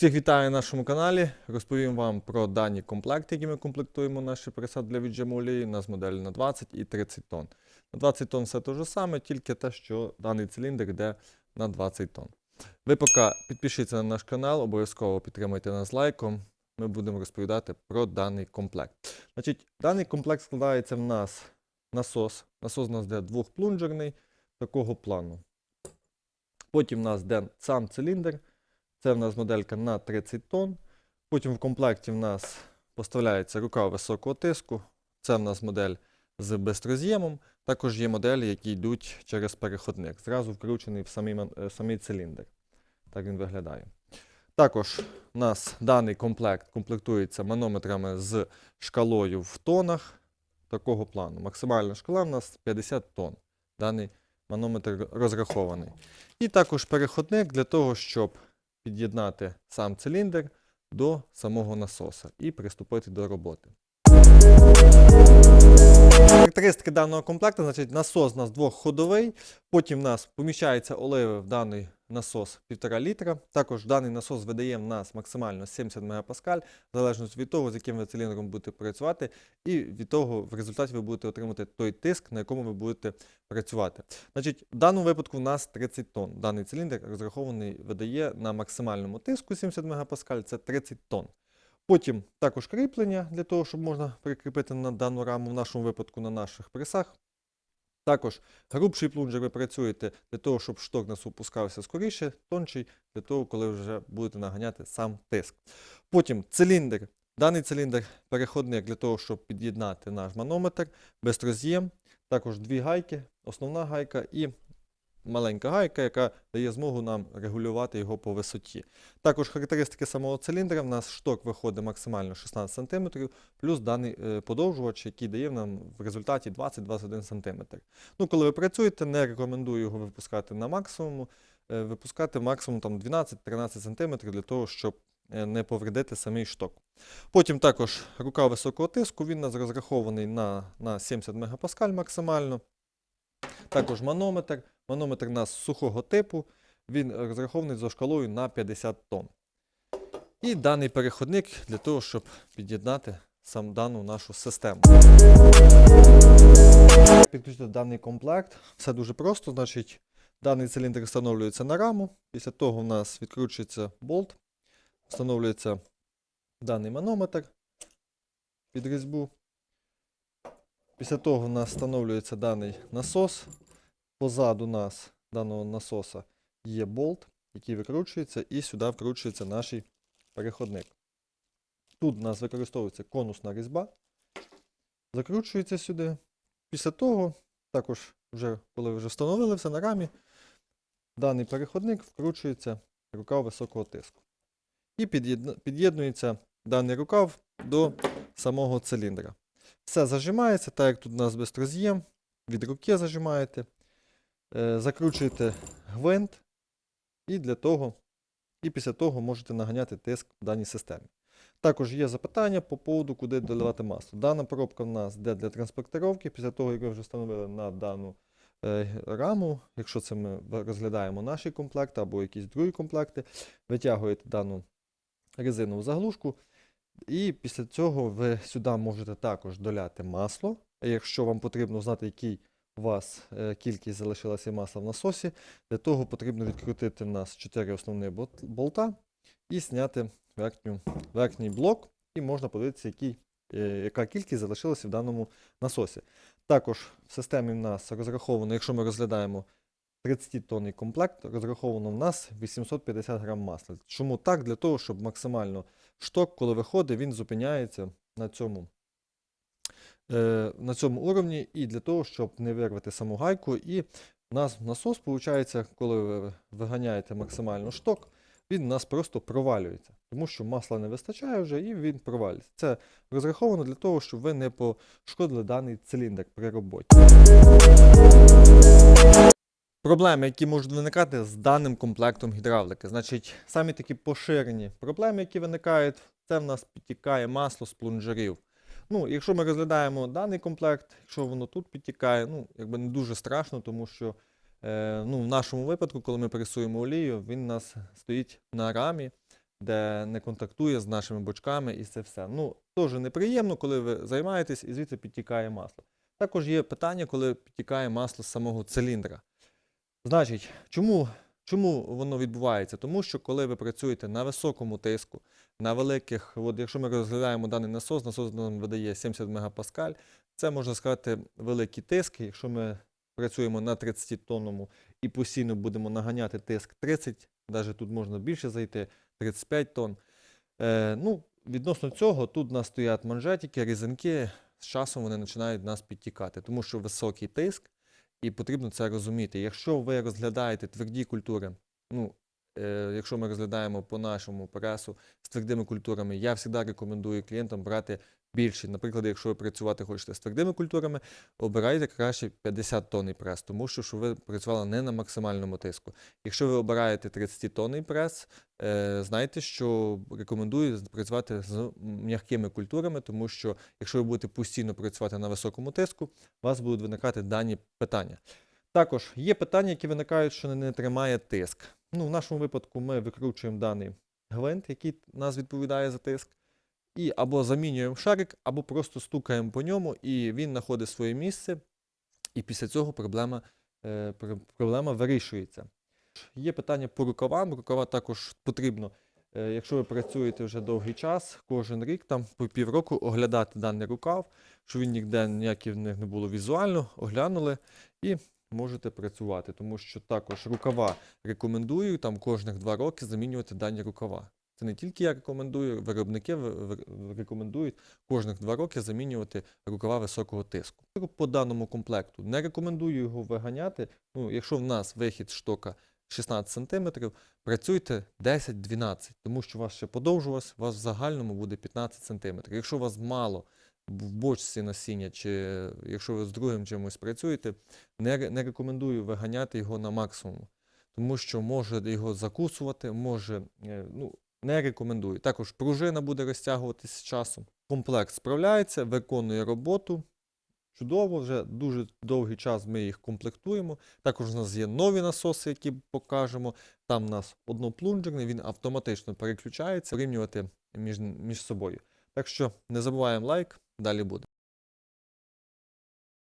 Всіх вітаю на нашому каналі. Розповім вам про дані комплекти, які ми комплектуємо наші присад для віджиму олії. У нас модель на 20 і 30 тонн. На 20 тонн все те ж саме, тільки те, що даний циліндр йде на 20 тонн. Ви поки підпишіться на наш канал, обов'язково підтримайте нас лайком. Ми будемо розповідати про даний комплект. Значить, даний комплект складається в нас насос. Насос у нас йде двохплунжерний такого плану. Потім в нас йде сам циліндр. Це в нас моделька на 30 тонн. Потім в комплекті в нас поставляється рука високого тиску. Це в нас модель з безроз'ємом. Також є моделі, які йдуть через переходник. Зразу вкручений в самий, е, самий циліндр. Так він виглядає. Також у нас даний комплект комплектується манометрами з шкалою в тонах такого плану. Максимальна шкала в нас 50 тонн. Даний манометр розрахований. І також переходник для того, щоб під'єднати сам циліндр до самого насоса і приступити до роботи. Характеристики даного комплекту, значить, насос у нас двохходовий, потім в нас поміщається оливи в даний насос 1,5 літра. Також даний насос видає в нас максимально 70 МПа, в залежності від того, з яким ви циліндром будете працювати, і від того, в результаті ви будете отримати той тиск, на якому ви будете працювати. Значить, в даному випадку в нас 30 тонн. Даний циліндр розрахований видає на максимальному тиску 70 МПа, це 30 тонн. Потім також кріплення для того, щоб можна прикріпити на дану раму, в нашому випадку на наших пресах. Також грубший плунжер ви працюєте для того, щоб шток нас опускався скоріше, тонший, для того, коли вже будете наганяти сам тиск. Потім циліндр. Даний циліндр переходник для того, щоб під'єднати наш манометр, безроз'єм, також дві гайки, основна гайка і маленька гайка, яка дає змогу нам регулювати його по висоті. Також характеристики самого циліндра. У нас шток виходить максимально 16 см, плюс даний е, подовжувач, який дає нам в результаті 20-21 см. Ну, коли ви працюєте, не рекомендую його випускати на максимуму, е, випускати максимум там 12-13 см для того, щоб е, не повредити самий шток. Потім також рука високого тиску, він у нас розрахований на, на 70 МПа максимально. Також манометр. Манометр у нас сухого типу, він розрахований за шкалою на 50 тонн. І даний переходник для того, щоб під'єднати сам дану нашу систему. Підключити даний комплект. Все дуже просто. Значить, даний циліндр встановлюється на раму. Після того в нас відкручується болт, встановлюється даний манометр під різьбу. Після того в нас встановлюється даний насос. Позаду нас даного насоса є болт, який викручується, і сюди вкручується наш переходник. Тут у нас використовується конусна різьба, закручується сюди. Після того, також, вже, коли вже встановили все на рамі, даний переходник вкручується рукав високого тиску. І під'єднується даний рукав до самого циліндра. Все зажимається, так як тут у нас безроз'єм, від руки зажимаєте. Е, закручуєте гвинт і для того, і після того можете наганяти тиск в даній системі. Також є запитання по поводу, куди доливати масло. Дана коробка в нас йде для транспортировки. Після того, як ви вже встановили на дану е, раму, якщо це ми розглядаємо наші комплекти або якісь другі комплекти, витягуєте дану резинову заглушку. І після цього ви сюди можете також доляти масло. Якщо вам потрібно знати, який вас е, кількість залишилася масла в насосі, для того потрібно відкрутити в нас 4 основні болта і зняти верхню, верхній блок, і можна подивитися, який, е, яка кількість залишилася в даному насосі. Також в системі в нас розраховано, якщо ми розглядаємо 30 тонний комплект, розраховано в нас 850 грам масла. Чому так? Для того, щоб максимально шток, коли виходить, він зупиняється на цьому на цьому уровні і для того, щоб не вирвати саму гайку. І у нас насос, виходить, коли ви виганяєте максимально шток, він у нас просто провалюється, тому що масла не вистачає вже і він провалюється. Це розраховано для того, щоб ви не пошкодили даний циліндр при роботі. Проблеми, які можуть виникати з даним комплектом гідравлики. Значить, самі такі поширені проблеми, які виникають, це в нас підтікає масло з плунжерів. Ну, якщо ми розглядаємо даний комплект, якщо воно тут підтікає, ну, якби не дуже страшно, тому що е, ну, в нашому випадку, коли ми пресуємо олію, він у нас стоїть на рамі, де не контактує з нашими бочками і це все. Ну, теж неприємно, коли ви займаєтесь і звідси підтікає масло. Також є питання, коли підтікає масло з самого циліндра. Значить, чому, чому воно відбувається? Тому що коли ви працюєте на високому тиску, на великих, от якщо ми розглядаємо даний насос, насос нам видає 70 мегапаскаль, це можна сказати великий тиск. Якщо ми працюємо на 30 тонному і постійно будемо наганяти тиск 30, навіть тут можна більше зайти, 35 тонн. Е, ну, відносно цього, тут у нас стоять манжетики, різинки, з часом вони починають нас підтікати, тому що високий тиск, і потрібно це розуміти. Якщо ви розглядаєте тверді культури, ну, е, якщо ми розглядаємо по нашому пресу з твердими культурами, я завжди рекомендую клієнтам брати більше. Наприклад, якщо ви працювати хочете з твердими культурами, обирайте краще 50 тонний прес, тому що щоб ви працювали не на максимальному тиску. Якщо ви обираєте 30 тонний прес, е, знайте, що рекомендую працювати з м'якими культурами, тому що якщо ви будете постійно працювати на високому тиску, у вас будуть виникати дані питання. Також є питання, які виникають, що не тримає тиск. Ну, в нашому випадку ми викручуємо даний гвинт, який нас відповідає за тиск, і або замінюємо шарик, або просто стукаємо по ньому, і він знаходить своє місце, і після цього проблема, е, проблема вирішується. Є питання по рукавам. Рукава також потрібно, е, якщо ви працюєте вже довгий час, кожен рік, там по півроку оглядати даний рукав, щоб він ніде ніяких не було візуально, оглянули і можете працювати. Тому що також рукава рекомендую там кожних два роки замінювати дані рукава. Це не тільки я рекомендую, виробники ви- ви- рекомендують кожних два роки замінювати рукава високого тиску. По даному комплекту не рекомендую його виганяти. Ну, якщо в нас вихід штока 16 см, працюйте 10-12, тому що у вас ще подовжувалось, у вас в загальному буде 15 см. Якщо у вас мало в бочці насіння, чи якщо ви з другим чимось працюєте, не, не рекомендую виганяти його на максимум, тому що може його закусувати, може, е, ну, не рекомендую. Також пружина буде розтягуватись з часом. Комплект справляється, виконує роботу. Чудово, вже дуже довгий час ми їх комплектуємо. Також у нас є нові насоси, які покажемо. Там у нас одноплунжерний, він автоматично переключається, порівнювати між, між собою. Так що не забуваємо лайк, далі буде.